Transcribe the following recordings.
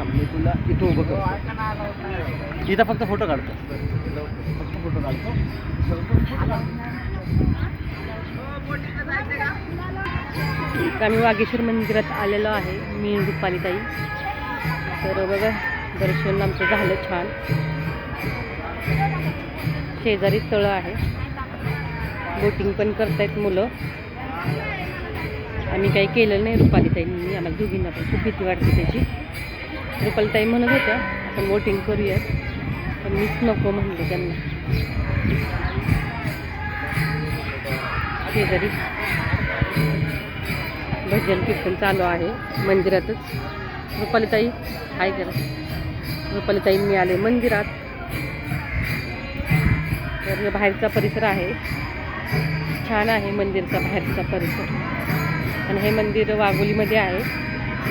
थांब मी तुला इथं उभं करतो. इथं फक्त फोटो काढतो. फक्त फोटो काढतो. आम्ही वागेश्वर मंदिरात आलेलो आहे मी रुपालीताई. तर बघा दर्शन आमचं झालं छान. शेजारी तळं आहे. बोटिंग पण करतायत मुलं. आम्ही काही केलं नाही रुपालीताईंनी आम्हाला दोघींना पण खूप भीती वाटते त्याची. रुपालीताई म्हणत होत्या आपण वोटिंग करूया पण मीच नको म्हणले त्यांना. शेजारी भजन कीर्तन चालू आहे मंदिरातच. रुपालीताई हाय करा रुपालीताई मी आले मंदिरात. तर बाहेरचा परिसर आहे. छान आहे मंदिरचा बाहेरचा परिसर. आणि हे मंदिर वाघोलीमध्ये आहे.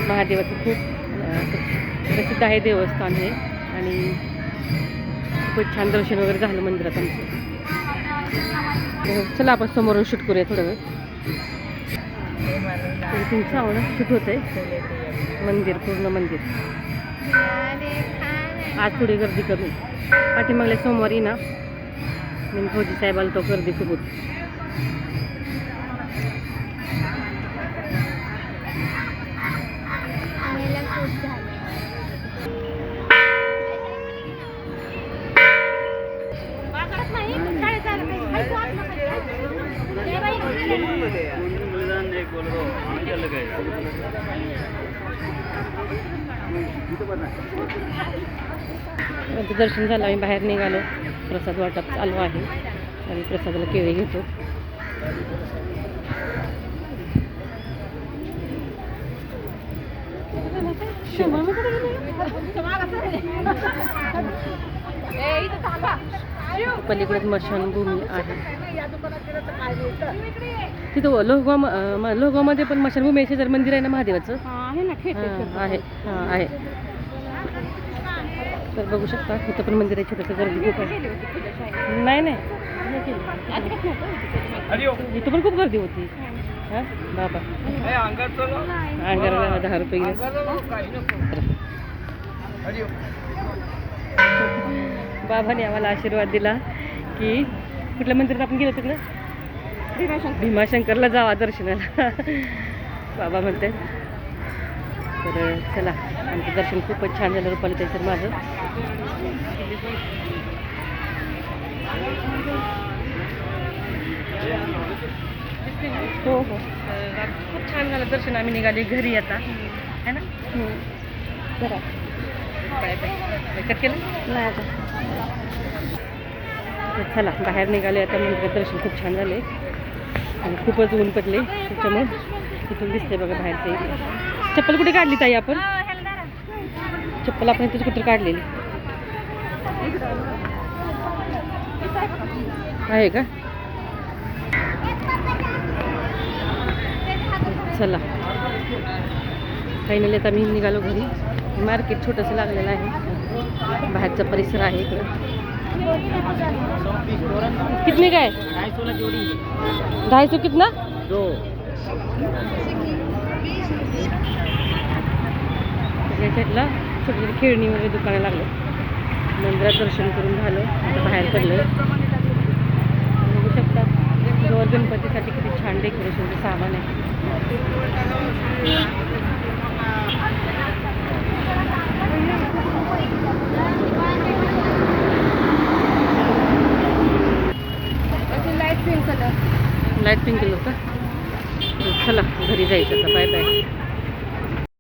महादेवाचं खूप प्रसिद्ध आहे देवस्थान हे. आणि खूपच छान दर्शन वगैरे झालं मंदिरात आमचं. हो, चला आपण समोरून शूट करूया थोडं वेळ. तुमचं आवडं शूट होत आहे मंदिर पूर्ण मंदिर. आज थोडी गर्दी कमी. पाठीमागल्या सोमवारी ना मी फौजी साहेबाला तो गर्दी खूप होती दर्शन झालं आम्ही बाहेर निघालो. प्रसाद वाटप चालू आहे. आणि प्रसादाला केळी घेतो. पलीकडे स्मशानभूमी आहे. तिथं लोहगाव लोहगावमध्ये पण स्मशानभूमी आहे शेजारी मंदिर आहे ना महादेवाचं? आहे ना हां आहे तर बघू शकता इथं पण मंदिर आहे छोटंसं गर्दी खूप आहे. नाही नाही. इथं पण खूप गर्दी होती. हां? बाबा. दहा रुपये बाबाने आम्हाला आशीर्वाद दिला की कुठल्या मंदिरात आपण गेलो तिकडं? भीमाशंकरला जावा दर्शनाला. बाबा म्हणते. तर चला आमचं दर्शन खूपच छान झालं रुपाली त्याचं माझं. हो हो. तर खूप छान झालं दर्शन. आम्ही निघाले घरी आता. है ना? Bye bye. कट केलं? नाही आता. तर चला बाहेर निघाले आता मंदिरात दर्शन खूप छान झाले. आणि खूपच ऊन पडले त्याच्यामुळे तिथून दिसते बघा बाहेरचे चप्पल कुठे काढली ताई आपण? चप्पल आपण इथेच कुठे काढलेली. आहे का? चला. फायनली आता मी निघालो घरी. मार्केट छोटंसं लागलेलं आहे. बाहेरचा परिसर आहे इकडं. कितने का है ढाई सौ कितना? दो. साईडला छोटी छोटी खेळणी वगैरे दुकानं लागले. मंदिरात दर्शन करून झालं. आता बाहेर पडलं बघू शकता. गौर गणपतीसाठी किती छान डेकोरेशनचं सामान आहे. लाइट पिंक कलर लाइट केलं का चला घरी जायचं आता. Bye bye.